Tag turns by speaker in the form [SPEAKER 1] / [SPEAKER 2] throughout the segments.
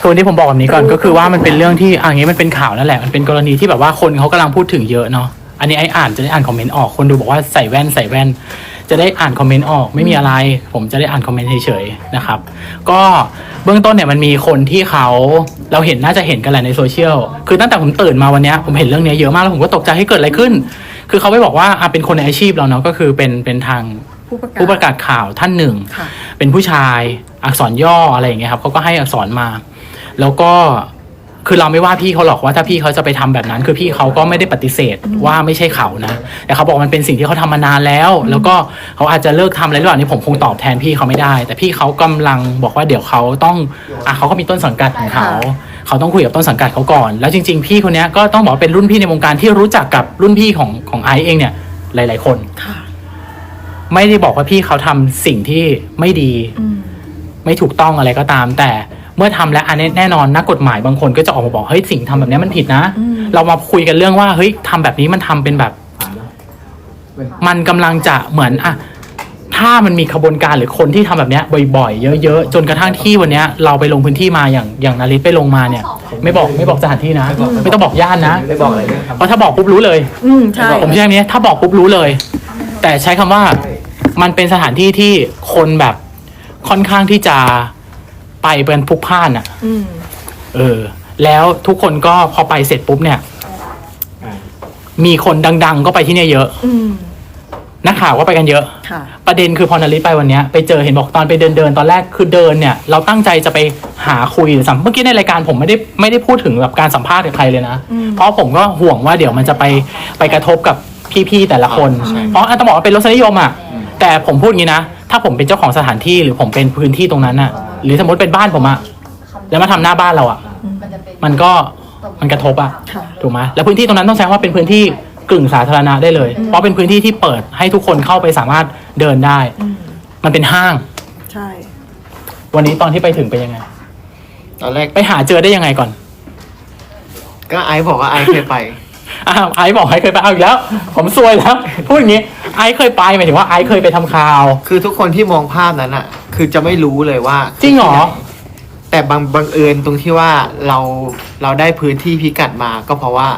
[SPEAKER 1] คือวันนี้ผมบอกแบบนี้ก่อนก็คือว่ามันเป็นเรื่องที่อะอย่างนี้มันเป็นข่าวนั่นแหละมันเป็นกรณีที่แบบว่าคนเขากำลังพูดถึงเยอะเนาะอันนี้ไอ้อ่านจะได้อ่านคอมเมนต์ออกคนดูบอกว่าใส่แว่นใส่แว่น จะได้อ่านคอมเมนต์ออกไม่มีอะไร ผมจะได้อ่านคอมเมนต์เฉยๆนะครับ ก็เบื้องต้นเนี่ยมันมีคนที่เขาเราเห็นน่าจะเห็นกันแหละในโซเชียลคือตั้งแต่ผมตื่นมาวันเนี้ยผมเห็นเรื่องเนี้ยเยอะมากแล้วผมก็ตกใจให้เกิดอะไรขึ้น คือเขาไปบอกว่าอะเป็นคนในอาชีพเราเนาะก็คือเป็นเป็นทาง
[SPEAKER 2] ผู้ประกาศ
[SPEAKER 1] ผู้ประกาศข่าวท่านหนึ่ง
[SPEAKER 2] ค่ะ
[SPEAKER 1] เป็นผู้ชาย อักษรย่ออะไรอย่างเงี้ยครับเขาก็ให้อักษรมา แล้วก็คือเราไม่ว่าพี่เขาหรอกว่าถ้าพี่เขาจะไปทำแบบนั้น คือพี่เขาก็ไม่ได้ปฏิเสธว่าไม่ใช่เขานะแต่เขาบอกมันเป็นสิ่งที่เขาทำมานานแล้ว แล้วก็เขาอาจจะเลิกทำอะไรหรือเปล่านี่ผมคงตอบแทนพี่เขาไม่ได้ แต่พี่เขากำลังบอกว่าเดี๋ยวเขาต้องอะเขาก็มีต้นสังกัดของเขา เขาต้องคุยกับต้นสังกัดเขาก่อน แล้วจริง ๆ พี่คนเนี้ยก็ต้องบอกว่าเป็นรุ่นพี่ในวงการที่รู้จักกับรุ่นพี่ของของไอซ์เองเนี่ย หลาย ๆ คน
[SPEAKER 2] ค่ะ
[SPEAKER 1] ไม่ได้บอกว่าพี่เขาทำสิ่งที่ไม่ดี
[SPEAKER 2] อืม
[SPEAKER 1] ไม่ถูกต้องอะไรก็ตาม แต่เมื่อทำแล้วอันนี้แน่นอนนักกฎหมายบางคนก็จะออกมาบอกเฮ้ยสิ่งทำแบบนี้มันผิดนะ
[SPEAKER 2] อืม
[SPEAKER 1] เรามาคุยกันเรื่องว่าเฮ้ยทำแบบนี้มันทำเป็นแบบ มันกำลังจะเหมือนอะถ้ามันมีขบวนการหรือคนที่ทำแบบเนี้ยบ่อยๆ เยอะๆ จนกระทั่งที่วันเนี้ยเราไปลงพื้นที่มาอย่างอย่างนาริสไปลงมาเนี่ย ไม่บอกไม่บอกสถานที่นะ ไม่ต้องบอกย่านนะ
[SPEAKER 3] ไม่ได้บอกอะไรเลยครับ
[SPEAKER 1] เพราะถ้าบอกปุ๊บรู้เลย
[SPEAKER 2] อืมใช่
[SPEAKER 1] ผมเชื่ออย่างนี้ถ้าบอกปุ๊บรู้เลย แต่ใช้คำว่ามันเป็นสถานที่ที่คนแบบ ค่อนข้างที่จะไปเป็นพลุกพล่านอะ่ะ
[SPEAKER 2] อืม
[SPEAKER 1] เออ แล้วทุกคนก็พอไปเสร็จปุ๊บเนี่ย มีคนดัง ๆ ก็ไปที่เนี่ยเยอะ
[SPEAKER 2] อืม
[SPEAKER 1] นักข่าวก็ไปกันเยอะ
[SPEAKER 2] ค่ะ
[SPEAKER 1] ประเด็นคือพอนาริสไปวันเนี้ยไปเจอเห็นบอกตอนไปเดินเดินๆตอนแรกคือเดินเนี่ย เราตั้งใจจะไปหาคุยหรือสัมเมื่อกี้ในรายการผมไม่ได้ไม่ได้พูดถึงแบบการสัมภาษณ์กับใครเลยนะ
[SPEAKER 2] อืม
[SPEAKER 1] เพราะผมก็ห่วงว่าเดี๋ยวมันจะไปไปกระทบกับพี่ๆแต่ละคน
[SPEAKER 3] ใช่
[SPEAKER 1] เพราะอาตมาบอกว่าเป็นรสนิยมอะแต่ผมพูดอย่างนี้นะ ถ้าผมเป็นเจ้าของสถานที่หรือผมเป็นพื้นที่ตรงนั้นอะหรือสมมติเป็นบ้านผมอะแล้วมาทำหน้าบ้านเราอะมันก็มันกระทบอะ
[SPEAKER 2] ค่ะ
[SPEAKER 1] ถูกไหมแล้วพื้นที่ตรงนั้นต้องใช้ว่าเป็นพื้นที่กึ่งสาธารณะได้เลย เพราะเป็นพื้นที่ที่เปิดให้ทุกคนเข้าไปสามารถเดินได้
[SPEAKER 2] อืม
[SPEAKER 1] มันเป็นห้าง
[SPEAKER 2] ใช่
[SPEAKER 1] วันนี้ตอนที่ไปถึงเป็นยังไง
[SPEAKER 3] ตอนแรก
[SPEAKER 1] ไปหาเจอได้ยังไงก่อน
[SPEAKER 3] ก็ไอซ์บอกว่าไอซ์เคยไป
[SPEAKER 1] อ้าวไอซ์บอกไอซ์เคยไปเอาอีกแล้ว ผมซวยแล้วพูดอย่างนี้ไอซ์เคยไปหมายถึงว่าไอซ์เคยไปทำข่าว
[SPEAKER 3] คือทุกคนที่มองภาพนั้นอะ คือจะไม่รู้เลยว่า
[SPEAKER 1] จริงเหรอ
[SPEAKER 3] แต่บางบังเอิญตรงที่ว่าเราเราได้พื้นที่พิกัดมาก็เพราะว่า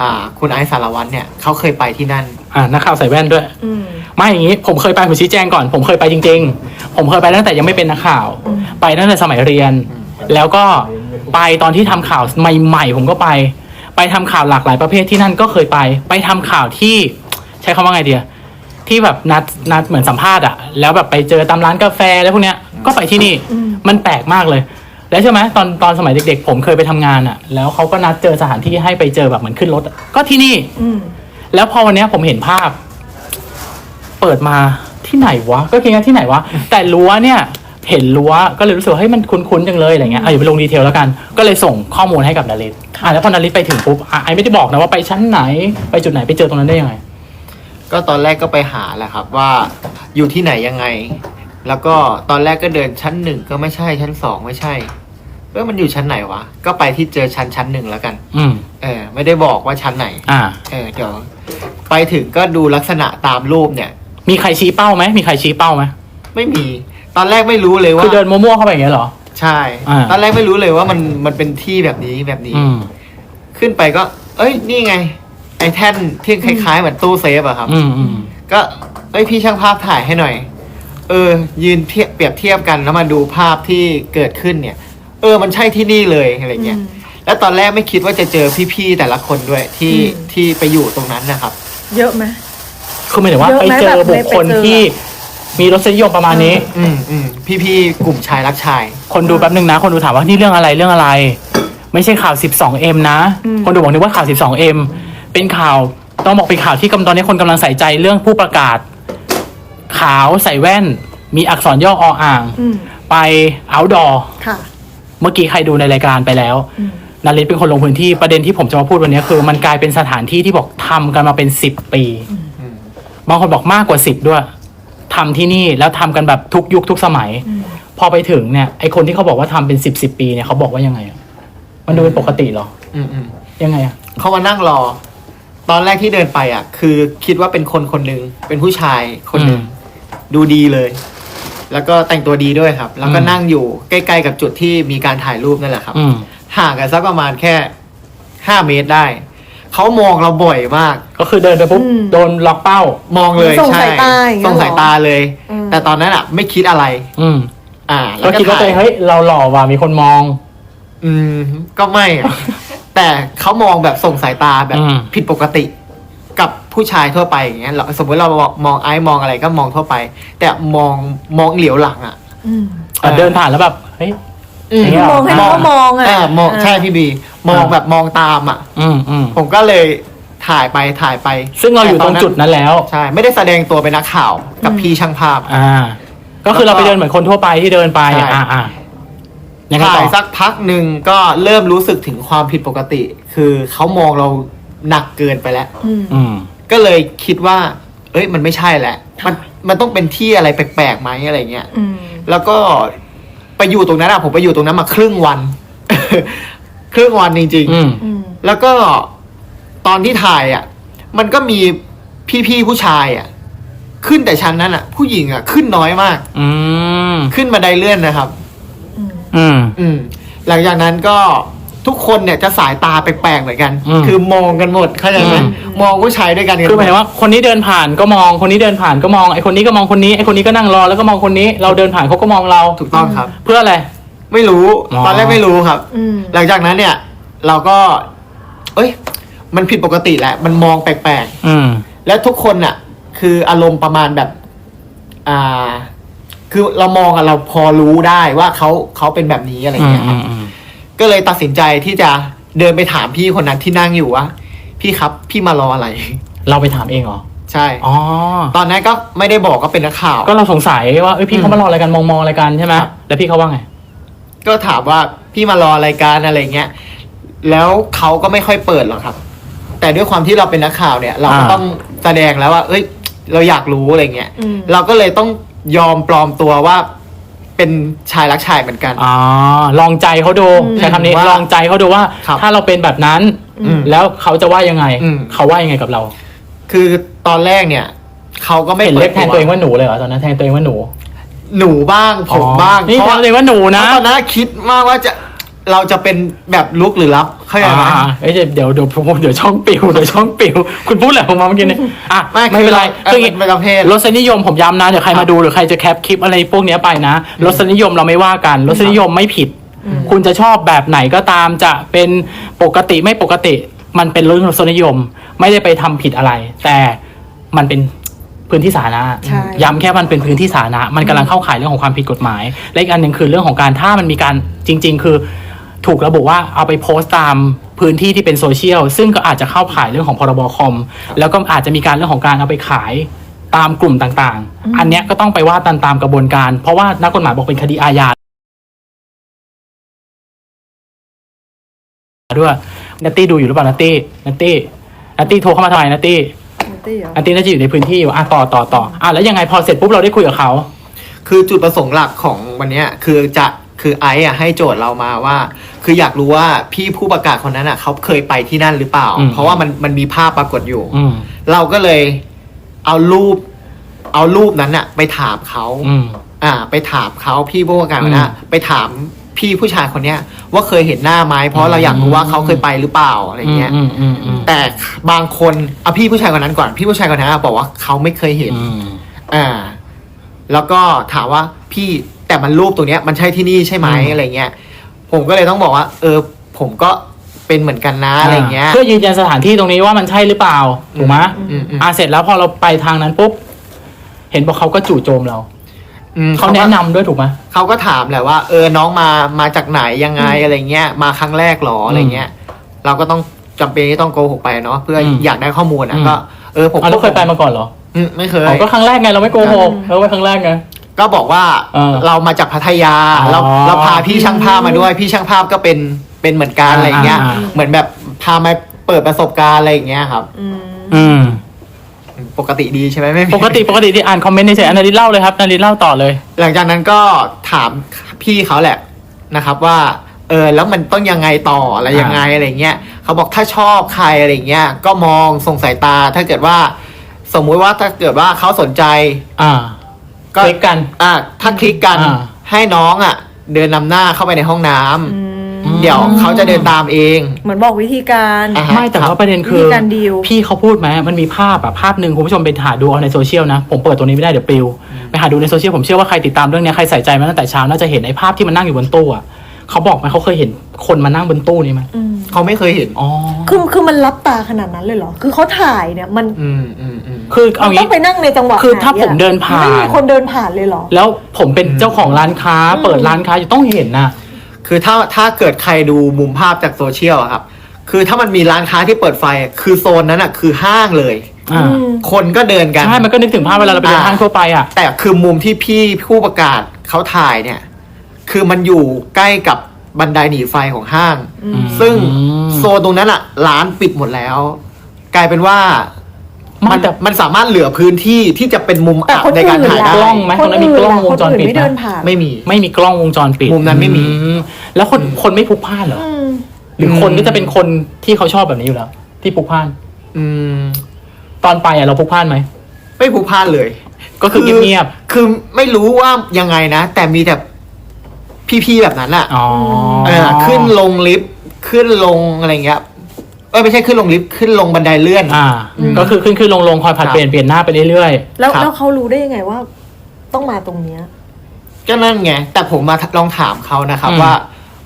[SPEAKER 3] อ่า คุณไอซ์สารวัตรเนี่ยเขาเคยไปที่นั่น
[SPEAKER 1] อ่านักข่าวใส่แว่นด้วย
[SPEAKER 2] อืม
[SPEAKER 1] ไม่อย่างนี้ผมเคยไปผมชี้แจงก่อน ผมเคยไปจริง ๆ ผมเคยไปตั้งแต่ยังไม่เป็นนักข่าว
[SPEAKER 2] อืม
[SPEAKER 1] ไปตั้งแต่สมัยเรียน แล้วก็ไปตอนที่ทำข่าวใหม่ ๆ ผมก็ไป ไปทำข่าวหลากหลายประเภทที่นั่นก็เคยไป ไปทำข่าวที่ใช้คำว่าไงเดียที่แบบนัดนัดเหมือนสัมภาษณ์อะแล้วแบบไปเจอตามร้านกาแฟแล้วพวกเนี้ยก็ไปที่นี่
[SPEAKER 2] อืม
[SPEAKER 1] มันแปลกมากเลย แล้วใช่ไหมตอนตอนสมัยเด็ก ๆ ผมเคยไปทำงานอะแล้วเขาก็นัดเจอสถานที่ให้ไปเจอแบบเหมือนขึ้นรถอะก็ที่นี่
[SPEAKER 2] อืม
[SPEAKER 1] แล้วพอวันเนี้ยผมเห็นภาพ เปิดมาที่ไหนวะ ก็คิดว่าที่ไหนวะ แต่รั้วเนี่ย เห็นรั้วก็เลยรู้สึกว่าเฮ้ยมันคุ้นๆจังเลยอะไรเงี้ยอะอย่าไปลงดีเทลแล้วกัน ก็เลยส่งข้อมูลให้กับนาริสอะแล้วพอนาริสไปถึงปุ๊บอะไอไม่ได้บอกนะว่าไปชั้นไหนไปจุดไหนไปเจอตรงนั้นได้ยังไง
[SPEAKER 3] ก็ตอนแรกก็ไปหาแหละครับว่าอยู่ที่ไหนยังไง แล้วก็ตอนแรกก็เดินชั้นหนึ่งก็ไม่ใช่ชั้นสองไม่ใช่เออมันอยู่ชั้นไหนวะ ก็ไปที่เจอชั้นชั้นหนึ่งแล้วกัน
[SPEAKER 1] อืม
[SPEAKER 3] เออ ไม่ได้บอกว่าชั้นไหน
[SPEAKER 1] อ่า
[SPEAKER 3] เออเดี๋ยวไปถึงก็ดูลักษณะตามรูปเนี่ย
[SPEAKER 1] มีใครชี้เป้าไหมมีใครชี้เป้าไหม
[SPEAKER 3] ไม่มี ตอนแรกไม่รู้เลยว่า
[SPEAKER 1] คือเดินมั่วๆเข้าไปอย่างเงี้ยเหรอ
[SPEAKER 3] ใช่
[SPEAKER 1] อ่า
[SPEAKER 3] ตอนแรกไม่รู้เลยว่ามันมันเป็นที่แบบนี้แบบนี้
[SPEAKER 1] อืม
[SPEAKER 3] ขึ้นไปก็ เอ้ยนี่ไง ไอ้แท่นที่คล้าย ๆ เหมือนตู้เซฟอะครับ
[SPEAKER 1] อืมอืม
[SPEAKER 3] ก็เอ้ยพี่ช่างภาพถ่ายให้หน่อย เออ ยืนเทียบเปรียบเทียบกันแล้วมาดูภาพที่เกิดขึ้นเนี่ย เออมันใช่ที่นี่เลยอะไรเงี้ย
[SPEAKER 2] อืม
[SPEAKER 3] แล้วตอนแรกไม่คิดว่าจะเจอพี่ๆแต่ละคนด้วยที่
[SPEAKER 2] อืม
[SPEAKER 3] ที่ไปอยู่ตรงนั้นนะครับ
[SPEAKER 2] เยอะไหม
[SPEAKER 1] คือหมายถึงว่า
[SPEAKER 2] เยอะ
[SPEAKER 1] ไป
[SPEAKER 2] ไหม
[SPEAKER 1] เจอ
[SPEAKER 2] แบบ
[SPEAKER 1] บุคคล
[SPEAKER 2] ไปเจอ
[SPEAKER 1] ที่ มีรสนิยมประมาณนี้
[SPEAKER 3] อืมอืมพี่ๆกลุ่มชายรักชาย
[SPEAKER 1] คนดูแป๊บนึงนะ คนดูถามว่านี่เรื่องอะไรเรื่องอะไร ไม่ใช่ข่าว 12M นะ
[SPEAKER 2] อืม
[SPEAKER 1] คนดูบอกนึกว่าข่าว 12M เป็นข่าวต้องบอกเป็นข่าวที่กำตอนนี้คนกำลังใส่ใจเรื่องผู้ประกาศ ขาวใส่แว่น มีอักษรย่อออ่าง
[SPEAKER 2] อืม
[SPEAKER 1] ไป outdoor
[SPEAKER 2] ค่ะ
[SPEAKER 1] เมื่อกี้ใครดูในรายการไปแล้ว
[SPEAKER 2] อืม
[SPEAKER 1] นาริสเป็นคนลงพื้นที่ประเด็นที่ผมจะมาพูดวันนี้คือ มันกลายเป็นสถานที่ที่บอกทำกันมาเป็นสิบปี
[SPEAKER 3] อืม
[SPEAKER 1] บางคนบอกมากกว่าสิบด้วย ทำที่นี่แล้วทำกันแบบทุกยุคทุกสมัย
[SPEAKER 2] อืม
[SPEAKER 1] พอไปถึงเนี่ยไอคนที่เขาบอกว่าทำเป็นสิบสิบปีเนี่ยเขาบอกว่ายังไงอะมันดูเป็นปกติเหรอ
[SPEAKER 3] อืมอืม
[SPEAKER 1] ยังไงอะ
[SPEAKER 3] เขามานั่งรอ ตอนแรกที่เดินไปอะ คือคิดว่าเป็นคนคนหนึ่งเป็นผู้ชายคนหนึ่ง ดูดีเลย แล้วก็แต่งตัวดีด้วยครับ แล้วก็
[SPEAKER 1] อืม
[SPEAKER 3] นั่งอยู่ใกล้ๆกับจุดที่มีการถ่ายรูปนั่นแหละครับ
[SPEAKER 1] อืม
[SPEAKER 3] ห่างกันสักประมาณแค่ห้าเมตรได้ เขามองเราบ่อยมาก
[SPEAKER 1] ก็คือเดินไปปุ๊บ
[SPEAKER 2] อืม
[SPEAKER 1] โดนล็อกเป้า
[SPEAKER 3] มองเลย
[SPEAKER 2] ส่ง
[SPEAKER 3] ใช่
[SPEAKER 2] สายตาอย่างเงี้ย
[SPEAKER 3] ส่งสายตาเลย
[SPEAKER 2] อืม
[SPEAKER 3] แต่ตอนนั้นอะไม่คิดอะไร
[SPEAKER 1] อืม
[SPEAKER 3] อ่า
[SPEAKER 1] ก็คิดว่าตัวเอง
[SPEAKER 3] ถ่ย
[SPEAKER 1] เฮ้ยเราหล่อว่ะมีคนมอง
[SPEAKER 3] อืม ก็ไม่อะ แต่เขามองแบบส่งสายตาแบบ
[SPEAKER 1] อืม
[SPEAKER 3] ผิดปกติ กับผู้ชายทั่วไปอย่างเงี้ยเราสมมติเรามองไอ้มองอะไรก็มองทั่วไป แต่มองมองเหลียวหลังอะ
[SPEAKER 2] อืม
[SPEAKER 1] อะเดินผ่านแล้วแบบเฮ้ย อย่างเงี้ย
[SPEAKER 2] มองให้เขามองอะ
[SPEAKER 3] อ่ามองใช่พี่บี มองแบบมองตามอะ
[SPEAKER 1] อืมอืม
[SPEAKER 3] ผมก็เลยถ่ายไปถ่ายไป
[SPEAKER 1] ซึ่งเราอยู่ตรงจุดนั้นแล้ว
[SPEAKER 3] ใช่ ไม่ได้แสดงตัวเป็นนักข่าวกับ
[SPEAKER 2] อืม
[SPEAKER 3] พี่ช่างภาพ
[SPEAKER 1] อ่า ก็คือเราไปเดินเหมือนคนทั่วไปที่เดินไป
[SPEAKER 3] ใช่
[SPEAKER 1] อ่าอ่ายังไงต่
[SPEAKER 3] ถ่าย
[SPEAKER 1] อ
[SPEAKER 3] สักพักหนึ่งก็เริ่มรู้สึกถึงความผิดปกติ คือเขามองเราหนักเกินไปแล้ว
[SPEAKER 2] อืม
[SPEAKER 1] อืม
[SPEAKER 3] ก็เลยคิดว่า เอ้ย มันไม่ใช่แหละ มันมันต้องเป็นที่อะไรแปลกๆไหมอะไรเงี้ย
[SPEAKER 2] อืม
[SPEAKER 3] แล้วก็ ไปอยู่ตรงนั้นอะผมไปอยู่ตรงนั้นมาครึ่งวัน ครึ่งวันจริง
[SPEAKER 1] อืม
[SPEAKER 2] อืม
[SPEAKER 3] ๆ แล้วก็ตอนที่ถ่ายอะมันก็มีพี่ๆผู้ชายอะขึ้นแต่ชั้นนั้นอะผู้หญิงอะขึ้นน้อยมาก
[SPEAKER 1] อืม
[SPEAKER 3] ขึ้นมาไดเลื่อนนะครับ
[SPEAKER 2] อืม
[SPEAKER 1] อืม
[SPEAKER 3] อืม หลังจากนั้นก็ ทุกคนเนี่ยจะสายตาแปลกๆเหมือนกัน
[SPEAKER 1] อืม
[SPEAKER 3] คือมองกันหมดเข้าใจไหม
[SPEAKER 1] อืม
[SPEAKER 3] มองผู้ชายด้วยกันกัน
[SPEAKER 1] คือหมายถึงว่าคนนี้เดินผ่านก็มองคนนี้เดินผ่านก็มองไอคนนี้ก็มองคนนี้ไอคนนี้ก็นั่งรอแล้วก็มองคนนี้เราเดินผ่านเขาก็มองเรา
[SPEAKER 3] ถูกต้องครับ
[SPEAKER 1] เพื่ออะไร
[SPEAKER 3] ไม่รู้
[SPEAKER 1] อ๋อ
[SPEAKER 3] ตอนแรกไม่รู้ครับ
[SPEAKER 2] อืม
[SPEAKER 3] หลังจากนั้นเนี่ย เราก็ เอ้ย มันผิดปกติแหละ มันมองแปลก
[SPEAKER 1] อืม
[SPEAKER 3] ๆ และทุกคนน่ะ คืออารมณ์ประมาณแบบ อ่า คือเรามองอะเราพอรู้ได้ว่าเขาเขาเป็นแบบนี้อะไร
[SPEAKER 1] อืม
[SPEAKER 3] เงี้ยค
[SPEAKER 1] อื
[SPEAKER 3] รับ
[SPEAKER 1] มอืม
[SPEAKER 3] ก็เลยตัดสินใจที่จะเดินไปถามพี่คนนั้นที่นั่งอยู่ว่าพี่ครับพี่มารออะไร
[SPEAKER 1] เราไปถามเองเหรอ
[SPEAKER 3] ใช่
[SPEAKER 1] อ๋อ
[SPEAKER 3] ตอนนั้นก็ไม่ได้บอกก็เป็นนักข่าว
[SPEAKER 1] ก็เราสงสัยว่าเอ้ยพี่
[SPEAKER 3] อืม
[SPEAKER 1] เขามารออะไรกันมองมองอะไรกันใช่ไหม
[SPEAKER 3] ครับ
[SPEAKER 1] แล้วพี่เขาว่าไง
[SPEAKER 3] ก็ถามว่าพี่มารอรายการอะไรเงี้ย แล้วเขาก็ไม่ค่อยเปิดหรอกครับ แต่ด้วยความที่เราเป็นนักข่าวเนี่ย เราก็
[SPEAKER 1] อ่า
[SPEAKER 3] ต้องแสดงแล้วว่า เอ้ย เราอยากรู้อะไรเงี้ย
[SPEAKER 2] อืม
[SPEAKER 3] เราก็เลยต้องยอมปลอมตัวว่า เป็นชายรักชายเหมือนกัน
[SPEAKER 1] อ๋อลองใจเขาดู
[SPEAKER 2] อืม
[SPEAKER 1] ใช้คำนี้
[SPEAKER 3] ว่า
[SPEAKER 1] ลองใจเขาดูว่า
[SPEAKER 3] ครับ
[SPEAKER 1] ถ้าเราเป็นแบบนั้น
[SPEAKER 3] อืม
[SPEAKER 1] แล้วเขาจะว่ายังไง
[SPEAKER 3] อืม
[SPEAKER 1] เขาว่ายังไงกับเรา
[SPEAKER 3] คือตอนแรกเนี่ยเขาก็ไม่
[SPEAKER 1] เห็น
[SPEAKER 3] เปิ
[SPEAKER 1] เรีย
[SPEAKER 3] ด
[SPEAKER 1] กแทนตัวเองว่าหนูเลยเหรอตอนนั้นแทนตัวเองว่าหนู
[SPEAKER 3] หนูบ้างผมบ้าง
[SPEAKER 1] นี่
[SPEAKER 3] เพ
[SPEAKER 1] แท
[SPEAKER 3] ราะ
[SPEAKER 1] นตัวเองว่าหนู
[SPEAKER 3] เพ
[SPEAKER 1] นะ
[SPEAKER 3] ราะตอนนั้นคิดมากว่าจะ เราจะเป็นแบบลุกหรือรับเข้าใจไหม
[SPEAKER 1] อ่าเอ้ยเดี๋ยวเดี๋ยวผมเดี๋ยวช่องปิวเดี๋ยวช่องปิว คุณพูดอะไรของมาเมื่อกี้เนี่ยอะ
[SPEAKER 3] ไม่
[SPEAKER 1] ไม่เป็นไร
[SPEAKER 3] คือ
[SPEAKER 1] คือ
[SPEAKER 3] เราเป็นประเภท
[SPEAKER 1] รสนิยมผมย้ำนะเดี๋ยวใครมาดูหรือใครจะแคปคลิปอะไรพวกเนี้ยไปนะรสนิยมเราไม่ว่ากันรสนิยมไม่ผิด
[SPEAKER 2] อืม
[SPEAKER 1] คุณจะชอบแบบไหนก็ตามจะเป็นปกติไม่ปกติ มันเป็นเรื่องรสนิยม ไม่ได้ไปทำผิดอะไร แต่มันเป็นพื้นที่สาธารณะ
[SPEAKER 2] ใช่
[SPEAKER 1] ย้ำแค่มันเป็นพื้นที่สาธารณะมันกำลังเข้าข่ายเรื่องของความผิดกฎหมาย และอีกอันหนึ่งคือเรื่องของการถ้ามันมีการจริง ๆ คือ ถูกระบุว่าเอาไปโพสต์ตามพื้นที่ที่เป็นโซเชียลซึ่งก็อาจจะเข้าข่ายเรื่องของพรบคอม แล้วก็อาจจะมีการเรื่องของการเอาไปขายตามกลุ่มต่าง
[SPEAKER 2] อืม
[SPEAKER 1] ๆอันเนี้ยก็ต้องไปว่าตามตามกระบวนการ เพราะว่านักกฎหมายบอกเป็นคดีอาญาด้วยนัตตี้ดูอยู่หรือเปล่านัตตี้นัตตี้นัตตี้โทรเข้ามาทำไมนัตตี้
[SPEAKER 2] นัตตี้เหรอ
[SPEAKER 1] นัตตี้น่าจะอยู่ในพื้นที่อยู่อะต่อต่อต่ออะแล้วยังไงพอเสร็จปุ๊บเราได้คุยกับเขา
[SPEAKER 3] คือจุดประสงค์หลักของวันเนี้ยคือจะคือไอซ์อะให้โจทย์เรามาว่า คืออยากรู้ว่าพี่ผู้ประกาศคนนั้นอะเขาเคยไปที่นั่นหรือเปล่า
[SPEAKER 1] อืม
[SPEAKER 3] เพราะว่ามันมันมีภาพปรากฏอยู่
[SPEAKER 1] อืม
[SPEAKER 3] เราก็เลยเอารูป เอารูปนั้นอะ ไปถามเขา
[SPEAKER 1] อืม
[SPEAKER 3] อ่า ไปถามเขาพี่ผู้ประกาศคนนั้นอะ
[SPEAKER 1] อืม
[SPEAKER 3] ไปถามพี่ผู้ชายคนเนี้ย ว่าเคยเห็นหน้าไหมเพราะเราอยากรู้ว่าเขาเคยไปหรือเปล่าอะไรเงี้ย
[SPEAKER 1] อืมอืมอืม
[SPEAKER 3] แต่บางคนเอาพี่ผู้ชายคนนั้นก่อน พี่ผู้ชายคนนั้นอะบอกว่าเขาไม่เคยเห็น
[SPEAKER 1] อืม
[SPEAKER 3] อ่า แล้วก็ถามว่าพี่แต่มันรูปตัวเนี้ย มันใช่ที่นี่ใช่ไหม
[SPEAKER 1] อืม
[SPEAKER 3] อะไรเงี้ย ผมก็เลยต้องบอกว่า เออ ผมก็เป็นเหมือนกันนะอะไรเงี้ย
[SPEAKER 1] เพื่อยืนยันสถานที่ตรงนี้ว่ามันใช่หรือเปล่าถูกไหม
[SPEAKER 3] อืมอืม
[SPEAKER 1] อะเสร็จแล้วพอเราไปทางนั้นปุ๊บเห็นบอกเขาก็จู่โจมเรา
[SPEAKER 3] อืม
[SPEAKER 1] เขาแนะนำด้วยถูกไหม
[SPEAKER 3] เขาก็ถามแหละว่า เออน้องมามาจากไหนยังไงอะไรเงี้ย มาครั้งแรกหรออะไรเงี้ย เราก็ต้องจำเป็นที่ต้องโกหกไปเนาะเพื่ออ
[SPEAKER 1] ม
[SPEAKER 3] อยากได้ข้อมูล
[SPEAKER 1] อื
[SPEAKER 3] อะ
[SPEAKER 1] ม
[SPEAKER 3] ก็เออผม
[SPEAKER 1] อะเราเคยไปมาก่อนเหรอ
[SPEAKER 3] อืมไม่เคย
[SPEAKER 1] อ๋อก็ครั้งแรกไงเราไม่โกหก
[SPEAKER 2] อืม
[SPEAKER 1] เราไปครั้งแรกไง
[SPEAKER 3] ก็บอกว่า
[SPEAKER 1] เออ
[SPEAKER 3] เรามาจากพัทยา
[SPEAKER 1] อ๋อ
[SPEAKER 3] เราเราพาพี่ช่างภาพมาด้วย พี่ช่างภาพก็เป็นเป็นเหมือนกันอะไรเงี้ย
[SPEAKER 1] อ่า
[SPEAKER 3] เหมือนแบบพามาเปิดประสบการณ์อะไรอย่างเงี้ยครับ
[SPEAKER 2] อืม
[SPEAKER 1] อืม
[SPEAKER 3] ปกติดีใช่ไหมไม่มี
[SPEAKER 1] ปกติปกติที่อ่านคอมเมนต์เฉยๆอันนาริเล่าเลยครับนาริเล่าต่อเลย
[SPEAKER 3] หลังจากนั้นก็ถามพี่เขาแหละนะครับว่า เออแล้วมันต้องยังไงต่ออะไรยังไงอะไรเงี้ยเขาบอกถ้าชอบใครอะไรเงี้ยก็มองส่งสายตาถ้าเกิดว่า สมมุติว่าถ้าเกิดว่าเขาสนใจ
[SPEAKER 1] อ่า
[SPEAKER 3] ก็
[SPEAKER 1] คลิกกัน
[SPEAKER 3] อะถ้าคลิกกัน
[SPEAKER 1] อ่า
[SPEAKER 3] ให้น้องอะ เดินนำหน้าเข้าไปในห้องน้ำ
[SPEAKER 2] อืม
[SPEAKER 1] อืม
[SPEAKER 3] เดี๋ยวเขาจะเดินตามเอง
[SPEAKER 2] เหมือนบอกวิธีการ
[SPEAKER 3] อ่าฮะ
[SPEAKER 1] ไม่แต่ว่าประเด็นคือ
[SPEAKER 2] วิธีการดีล
[SPEAKER 1] พี่เขาพูดไหมมันมีภาพอะภาพหนึ่งคุณผู้ชมไปหาดูเอาในโซเชียลนะ ผมเปิดตัวนี้ไม่ได้เดี๋ยวปลิวไปหาดูในโซเชียลผมเชื่อว่าใครติดตามเรื่องเนี้ยใครใส่ใจมาตั้งแต่เช้าน่าจะเห็นไอ้ภาพที่มันนั่งอยู่บนตู้อะ เขาบอกไหมเขาเคยเห็นคนมานั่งบนตู้นี้ไหม
[SPEAKER 2] อืม
[SPEAKER 3] เขาไม่เคยเห็น
[SPEAKER 1] อ๋อ
[SPEAKER 2] คือคือมันรับตาขนาดนั้นเลยเหรอ คือเขาถ่ายเนี่ยมัน
[SPEAKER 3] อืมอืมอืม
[SPEAKER 1] คือ
[SPEAKER 2] มั
[SPEAKER 1] เอา
[SPEAKER 2] นต้
[SPEAKER 1] งี้
[SPEAKER 2] องไปนั่งในจังหวะ
[SPEAKER 1] คือถ้า
[SPEAKER 2] ไหะ
[SPEAKER 1] ผมเดินผ่าน
[SPEAKER 2] ไม่มีคนเดินผ่านเลยเหรอ
[SPEAKER 1] แล้วผมเป็น
[SPEAKER 3] อืม
[SPEAKER 1] เจ้าของร้านค้า
[SPEAKER 2] อืม
[SPEAKER 1] เปิดร้านค้าอยู่ต้องเห็นนะ
[SPEAKER 3] คือถ้าถ้าเกิดใครดูมุมภาพจากโซเชียลอะครับ คือถ้ามันมีร้านค้าที่เปิดไฟอะคือโซนนั้นอะคือห้างเลย
[SPEAKER 1] อ่า
[SPEAKER 2] อืม
[SPEAKER 3] คนก็เดินกัน
[SPEAKER 1] ใช่มันก็นึกถึงภาพเวลาเราไปเดิน
[SPEAKER 3] อ่า
[SPEAKER 1] ห้างทั่วไปอะ
[SPEAKER 3] แต่คือมุมที่พี่ผู้ประกาศเขาถ่ายเนี่ย คือมันอยู่ใกล้กับบันไดหนีไฟของห้าง
[SPEAKER 2] อืม
[SPEAKER 3] ซึ่ง
[SPEAKER 1] อืม
[SPEAKER 3] โซนตรงนั้นอะร้านปิดหมดแล้ว กลายเป็นว่า
[SPEAKER 1] ไม่
[SPEAKER 3] มัน
[SPEAKER 1] แต่
[SPEAKER 3] มันสามารถเหลือพื้นที่ที่จะเป็นมุม
[SPEAKER 2] แต่
[SPEAKER 3] อับ
[SPEAKER 2] คน
[SPEAKER 3] ในการ
[SPEAKER 2] อื่น
[SPEAKER 3] ถ่าย
[SPEAKER 2] ล่ะ
[SPEAKER 3] ได้
[SPEAKER 1] กล้องไหมตรงนั้นมีกล้องวงจรปิด
[SPEAKER 2] คนอื่นไม่เดินผ่าน
[SPEAKER 3] ไม่มี
[SPEAKER 1] ไม่มีกล้องวงจรปิด
[SPEAKER 3] มุมนั้นไม่มี
[SPEAKER 1] อืแล้วคนคนไม่พลุกพล่านเหรอ
[SPEAKER 2] อืม
[SPEAKER 1] หรือคนก็จะเป็นคนที่เขาชอบแบบนี้อยู่แล้ว ที่พลุกพล่าน
[SPEAKER 3] อืม
[SPEAKER 1] ตอนไปอะเราพลุกพล่านไหม
[SPEAKER 3] ไม่ผูกพลาดเลย
[SPEAKER 1] ก็คือเงียบ
[SPEAKER 3] คือไม่รู้ว่ายังไงนะ แต่มีแต่ พี่ๆแบบนั้นอะ
[SPEAKER 1] ๆอ๋อ
[SPEAKER 3] เออขึ้นลงลิฟต์ขึ้นลงอะไรเงี้ยเออไม่ใช่ขึ้นลงลิฟต์ขึ้นลงบันไดเลื่อน
[SPEAKER 1] อ่า
[SPEAKER 2] อืม
[SPEAKER 1] ก็คือขึ้นขึ้นลงลงคอยผัด
[SPEAKER 3] ครับ
[SPEAKER 1] เปลี่ยนเปลี่ยนหน้าไปเรื่อย
[SPEAKER 2] แล้ว
[SPEAKER 3] ครับ
[SPEAKER 2] แล้วเขารู้ได้ยังไงว่า ต้องมาตรงเนี้ย
[SPEAKER 3] ก็นั่นไง แต่ผมมาลองถามเขานะครับ
[SPEAKER 1] อืม
[SPEAKER 3] ว่า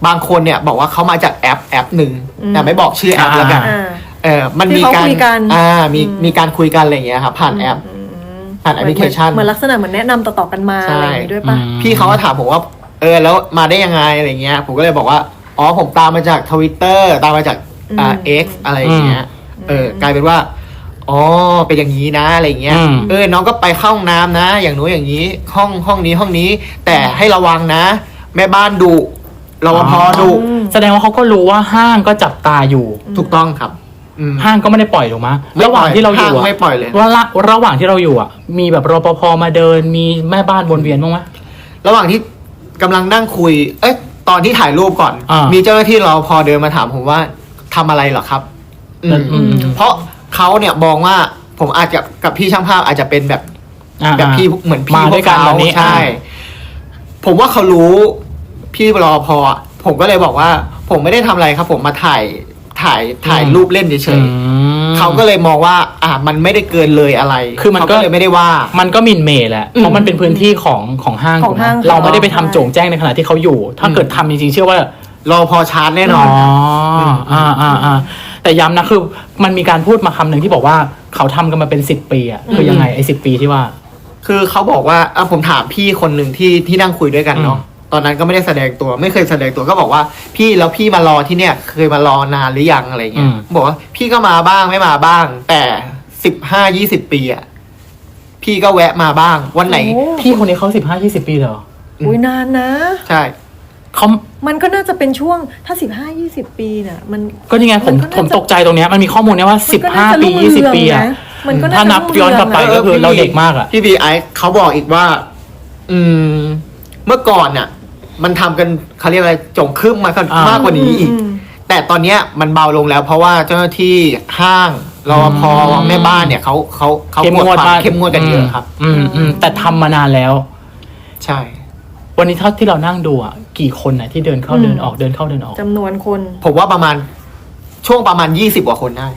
[SPEAKER 3] บางคนเนี่ยบอกว่าเขามาจากแอปแอปหนึ่ง
[SPEAKER 2] อืม
[SPEAKER 3] แต่ไม่บอกชื่อแอป
[SPEAKER 1] อ่า
[SPEAKER 3] แล้วกัน
[SPEAKER 2] อ่า
[SPEAKER 3] เออมัน
[SPEAKER 2] ที่
[SPEAKER 3] มี
[SPEAKER 2] เขา
[SPEAKER 3] การ
[SPEAKER 2] คุยกัน
[SPEAKER 3] อ่ามี
[SPEAKER 2] อืม
[SPEAKER 3] มีการคุยกันอะไรอย่างเงี้ยครับผ่านแอป
[SPEAKER 2] อืม
[SPEAKER 3] ผ่านแอปพลิเคชัน
[SPEAKER 2] เหมือนลักษณะเหมือนแนะนำต่อๆกันมา
[SPEAKER 3] ใช่
[SPEAKER 2] อะไรอย่างงี้ด้วย
[SPEAKER 1] ๆ
[SPEAKER 2] ปะ
[SPEAKER 1] อืม
[SPEAKER 3] พี่เขาก็ถามผมว่า เออแล้วมาได้ยังไงอะไรเงี้ย ผมก็เลยบอกว่า อ๋อผมตามมาจากทวิตเตอร์ตามมาจากอ่าเอ็กอะไรอย่างเงี้ย เออกลายเป็นว่า อ๋อเป็นอย่างนี้นะอะไรเงี้ย
[SPEAKER 1] อืม
[SPEAKER 3] เออน้องก็ไปเข้าห้องน้ำนะ อย่างนู้นอย่างนี้ ห้องห้องนี้ห้องนี้ แต่ให้ระวังนะ แม่บ้านดุรปภดุ
[SPEAKER 2] อืม
[SPEAKER 1] แสดงว่าเขาก็รู้ว่าห้างก็จับตาอยู่
[SPEAKER 3] ถูกต้องครับ อืม
[SPEAKER 1] ห้างก็ไม่ได้ปล่อยถูกไหม
[SPEAKER 3] ไม่
[SPEAKER 1] ระหว่างที่เราอยู่
[SPEAKER 3] ห้
[SPEAKER 1] อะ
[SPEAKER 3] ไม่ปล่อยเลย
[SPEAKER 1] ว่าละระหว่างที่เราอยู่อะมีแบบรปภมาเดินมีแม่บ้านวนเวียนบ้างไหม
[SPEAKER 3] ระหว่างที่ กำลังนั่งคุย เอ้ยตอนที่ถ่ายรูปก่อน
[SPEAKER 1] อ่ามี
[SPEAKER 3] มีเจ้าหน้าที่รปภเดินมาถามผมว่าทำอะไรเหรอครับอืม
[SPEAKER 1] อืม
[SPEAKER 3] เพราะเขาเนี่ยมองว่าผมอาจจะกับพี่ช่างภาพอาจจะเป็นแบบ
[SPEAKER 1] อ่า
[SPEAKER 3] แบบพี่เหมือนพี่
[SPEAKER 1] มา
[SPEAKER 3] พ
[SPEAKER 1] ด้
[SPEAKER 3] ว
[SPEAKER 1] วย
[SPEAKER 3] ก
[SPEAKER 1] กัน
[SPEAKER 3] เขา
[SPEAKER 1] แบบนี้
[SPEAKER 3] ใช่
[SPEAKER 1] อ่า
[SPEAKER 3] ผมว่าเขารู้พี่รอพออะผมก็เลยบอกว่า ผมไม่ได้ทำอะไรครับ ผมมาถ่ายถ่ายถ่ายรูปเล่นเฉ
[SPEAKER 1] อื
[SPEAKER 3] ย
[SPEAKER 1] ม
[SPEAKER 3] ๆ เขาก็เลยมองว่าอ่ามันไม่ได้เกินเลยอะไร
[SPEAKER 1] คือมันก็
[SPEAKER 3] เขาเลยไม่ได้ว่า
[SPEAKER 1] มันก็หมินเมย์แหละ
[SPEAKER 3] อืม
[SPEAKER 1] เพราะมันเป็นพื้นที่ของของห้าง
[SPEAKER 2] ของ
[SPEAKER 1] ถูกไหม
[SPEAKER 2] ห้าง
[SPEAKER 1] เราไม่ได้ไป
[SPEAKER 2] ใช่
[SPEAKER 1] ทำโจงแจ้งในขณะที่เขาอยู่ ถ้า
[SPEAKER 3] อืม
[SPEAKER 1] เกิดทำจริงๆเชื่อว่า
[SPEAKER 3] รอพอชาร์จแน่นอน
[SPEAKER 1] อ๋อ
[SPEAKER 3] ม
[SPEAKER 1] อ่าอ่าอ่าแต่ย้ำนะคือมันมีการพูดมาคำหนึ่งที่บอกว่าเขาทำกันมาเป็นสิบปีอะคือยังไงไอ้สิบปีที่ว่า
[SPEAKER 3] คือเขาบอกว่าอะผมถามพี่คนหนึ่งที่ที่นั่งคุยด้วยกันเนาะ ตอนนั้นก็ไม่ได้แสดงตัวไม่เคยแสดงตัวก็บอกว่า พี่แล้วพี่มารอที่เนี่ย เคยมารอนานหรือยังอะไรเงี้ย
[SPEAKER 1] อืม
[SPEAKER 3] บอกว่าพี่ก็มาบ้างไม่มาบ้าง แต่สิบห้ายี่สิบปีอะพี่ก็แวะมาบ้าง วันไหน
[SPEAKER 2] โอ้
[SPEAKER 1] พี่คนนี้เขาสิบห้ายี่สิบปีเลยเหรอ
[SPEAKER 2] อุ้ยนานนะ
[SPEAKER 3] ใช่
[SPEAKER 1] เขา
[SPEAKER 2] มันก็น่าจะเป็นช่วงถ้าสิบห้ายี่สิบปีน่ะมัน
[SPEAKER 1] ก็ยังไงผม
[SPEAKER 2] มันก็น่าจะ
[SPEAKER 1] ผมตกใจตรงเนี้ยมันมีข้อมูลเนี่ยว่าสิบ
[SPEAKER 2] มันก็
[SPEAKER 1] ห้า
[SPEAKER 2] น่าจะ
[SPEAKER 1] ปี
[SPEAKER 2] รุ่ง
[SPEAKER 1] ยี่สิบ
[SPEAKER 2] เรือง
[SPEAKER 1] ปีอะ
[SPEAKER 2] นะมันก็น่า
[SPEAKER 1] ถ้า
[SPEAKER 2] จะ
[SPEAKER 1] นับ
[SPEAKER 2] รุ่ง
[SPEAKER 1] ย้อนกลับไป
[SPEAKER 2] เรืองนะ
[SPEAKER 1] ก็คือเราเด็กมากอะ
[SPEAKER 3] พี่บีไอซ์เขาบอกอีกว่า อืม เมื่อก่อนน่ะ มันทำกันเขาเรียกอะไรจงครึ่มมากัน
[SPEAKER 1] อ่าม
[SPEAKER 3] มากกว่านี้อีก
[SPEAKER 2] ม
[SPEAKER 3] แต่ตอนเนี้ยมันเบาลงแล้ว เพราะว่าเจ้าหน้าที่ห้างรอพอ
[SPEAKER 1] อืม
[SPEAKER 3] แม่บ้านเนี่ยเขาเขาเขา
[SPEAKER 1] เข้มงวด
[SPEAKER 3] คว
[SPEAKER 1] มาก
[SPEAKER 3] เข้มงวดกันเยอะครับ
[SPEAKER 1] อืมอืมแต่ทำมานานแล้ว
[SPEAKER 3] ใช่
[SPEAKER 1] วันนี้เท่าที่เรานั่งดูอะกี่คนนะที่เดินเข้า
[SPEAKER 2] อืม
[SPEAKER 1] เดินออกเดินเข้าเดินออก
[SPEAKER 2] จำนวนคน
[SPEAKER 3] ผมว่าประมาณช่วงประมาณยี่สิบกว่าคนได้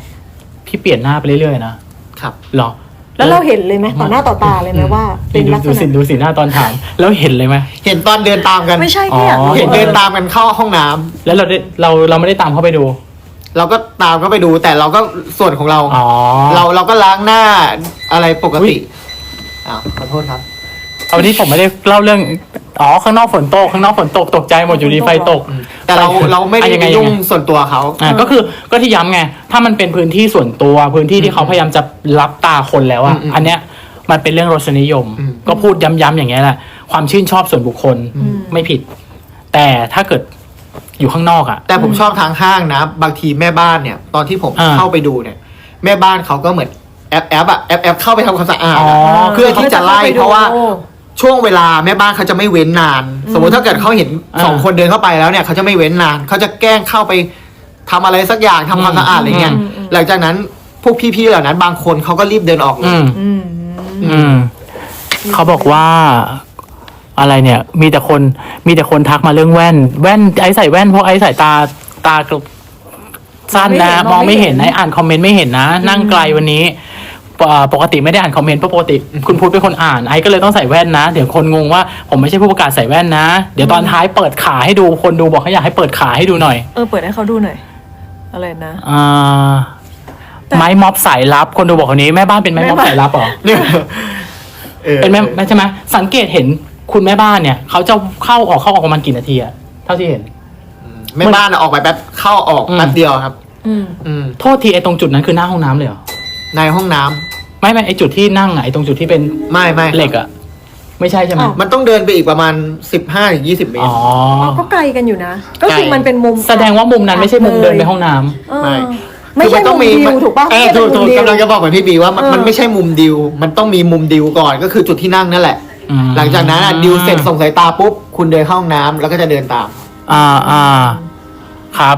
[SPEAKER 1] พี่เปลี่ยนหน้าไปเรื่อยๆนะครับเหรอ
[SPEAKER 2] แล้วเราเห็นเลยไหมต่อหน้าต่อตาเลยไหมว่า เป็น
[SPEAKER 1] ดู
[SPEAKER 2] ลักษ
[SPEAKER 1] ดูสิ
[SPEAKER 2] ณะ
[SPEAKER 1] ดูสิหน้าตอนถาม แล้วเห็นเลยไหม
[SPEAKER 3] เห็นตอนเดินตามกัน
[SPEAKER 2] ไม่ใช่แค่อยาก
[SPEAKER 1] อ๋อ
[SPEAKER 2] รู้
[SPEAKER 3] เห็นเดิน
[SPEAKER 2] ออ
[SPEAKER 3] ตามกันเข้าห้องน้ำ
[SPEAKER 1] แล้วเราได้เราเราไม่ได้ตามเข้าไปดู
[SPEAKER 3] เราก็ตามก็ไปดูแต่เราก็ส่วนของเรา
[SPEAKER 1] อ๋อ
[SPEAKER 3] เราเราก็ล้างหน้าอะไรปก
[SPEAKER 1] อุ๊
[SPEAKER 3] ติ
[SPEAKER 1] ย
[SPEAKER 3] อ้าวขอโทษครับ
[SPEAKER 1] เอาวันนี้ผมไม่ได้เล่าเรื่อง อ๋อ ข้างนอกฝนตก ข้างนอกฝนตก ตกใจหมดอยู่ดีไฟตก
[SPEAKER 3] แต่เราเราไม่ได้
[SPEAKER 1] อะยัง
[SPEAKER 3] ไป
[SPEAKER 1] ไง
[SPEAKER 3] ยุ่ง
[SPEAKER 1] ยังไง
[SPEAKER 3] ส่วนตัวเขา
[SPEAKER 1] อ่าก็คือก็ที่ย้ำไง ถ้ามันเป็นพื้นที่ส่วนตัว พื้นที่ที่เขาพยายามจะรับตาคนแล้วอะ
[SPEAKER 3] อืมอืม
[SPEAKER 1] อันเนี้ยมันเป็นเรื่องรสนิยม
[SPEAKER 3] อืม
[SPEAKER 1] ก็พูดย้ำๆอย่างเงี้ยแหละ ความชื่นชอบส่วนบุคคล
[SPEAKER 2] อืม
[SPEAKER 1] ไม่ผิด แต่ถ้าเกิดอยู่ข้างนอกอะ
[SPEAKER 3] แต่ผมชอบทางห้างนะ บางทีแม่บ้านเนี่ย ตอนที่ผม
[SPEAKER 1] อ่า
[SPEAKER 3] เข้าไปดูเนี่ย แม่บ้านเขาก็เหมือนแอปแอปอะแอปแอปเข้าไปทำความสะอาด
[SPEAKER 1] อ๋อ
[SPEAKER 3] อะเพื่อที่จะไล่
[SPEAKER 2] ข
[SPEAKER 3] เพราะว่า
[SPEAKER 2] โอ้
[SPEAKER 3] ช่วงเวลาแม่บ้านเขาจะไม่เว้นนาน สมมติถ้าเกิดเขาเห็น
[SPEAKER 1] อ่า
[SPEAKER 3] สองคนเดินเข้าไปแล้วเนี่ยเขาจะไม่เว้นนานเขาจะแกล้งเข้าไปทำอะไรสักอย่างทำความสะอาดอะไรเงี้ย
[SPEAKER 2] อืมอืม
[SPEAKER 3] หลังจากนั้นพวกพี่ๆเหล่านั้น บางคนเขาก็รีบเดินออกเล
[SPEAKER 1] อื
[SPEAKER 3] ย
[SPEAKER 1] ม
[SPEAKER 2] อืม
[SPEAKER 1] อืม เขาบอกว่าอะไรเนี่ย มีแต่คนมีแต่คนทักมาเรื่องแว่น แว่นไอ้ใส่แว่นเพราะไอ้ใส่ตาตากระสั้นนะมองไม่เห็นไอ้อ่านคอมเมนต์ไม่เห็นนะ นั่งไกลวันนี้ ปกปกติไม่ได้อ่านคอมเมนต์เพราะปกติคุณพูดเป็นคนอ่านไอ้ก็เลยต้องใส่แว่นนะ เดี๋ยวคนงงว่าผมไม่ใช่ผู้ประกาศใส่แว่นนะ เดี๋ยวตอนท้ายเปิดขาให้ดูคนดูบอกเขาอยากให้เปิดขาให้ดูหน่อย
[SPEAKER 2] เออเปิดให้เขาดูหน่อย อะไรนะ
[SPEAKER 1] อ่า
[SPEAKER 2] แต่
[SPEAKER 1] ไม้ม็อบสายลับ คนดูบอกคนนี้แม่บ้านเป็นไม้ม็อบ
[SPEAKER 2] แม่บ้าน
[SPEAKER 1] สายลับเหรอ
[SPEAKER 3] เนี่ยออ
[SPEAKER 1] เป็นแม่แม่ใช่ไหมสังเกตเห็นคุณแม่บ้านเนี่ยเขาจะเข้าออกเข้าออกประมาณกี่นาทีอะเท่าที่เห็น
[SPEAKER 3] แม่บ้านออกไปแป๊บเข้าออก
[SPEAKER 1] อืม
[SPEAKER 3] แป๊บเดียวครับ
[SPEAKER 2] อืม
[SPEAKER 3] อืม
[SPEAKER 1] โทษทีไอ้ตรงจุดนั้นคือหน้าห้องน้ำเลยเหรอ
[SPEAKER 3] ในห้องน้ำ
[SPEAKER 1] ไม่ไม่ไอ้จุดที่นั่งอะไอ้ตรงจุดที่เป็น
[SPEAKER 3] ไม่ไม่
[SPEAKER 1] เหล็กอะไม่ใช่ใช่ไหม
[SPEAKER 2] อ้าว
[SPEAKER 3] มันต้องเดินไปอีกประมาณสิบห้าถึงยี่สิบเมต
[SPEAKER 1] อ๋
[SPEAKER 3] ร
[SPEAKER 1] อ
[SPEAKER 2] อ๋อก็ไกลกันอยู่นะ ก็คือ
[SPEAKER 3] ไกล
[SPEAKER 2] มันเป็นมุม
[SPEAKER 1] แสดงว่ามุมนั้นไม่ใช่มุมเดินไปห้องน้ำ
[SPEAKER 2] เออ
[SPEAKER 3] ไม่
[SPEAKER 2] ไม่ใช่
[SPEAKER 3] คือ
[SPEAKER 2] มุมดิวถูกป่ะ
[SPEAKER 3] เออ
[SPEAKER 2] ไม่
[SPEAKER 3] ถู
[SPEAKER 2] ใช่
[SPEAKER 3] กถูก
[SPEAKER 2] มุมดิว
[SPEAKER 3] กำลังจะบอกเหมือนพี่บีว่ามัน
[SPEAKER 2] เออ
[SPEAKER 3] มันไม่ใช่มุมดิว มันต้องมีมุมดิวก่อนก็คือจุดที่นั่งนั่นแหละ
[SPEAKER 1] อืม
[SPEAKER 3] หลังจากนั้นอะดิวเสร็จส่งสายตาปุ๊บคุณเดินเข้าห้องน้ำแล้วก็จะเดินตาม
[SPEAKER 1] อ่าอ่าครับ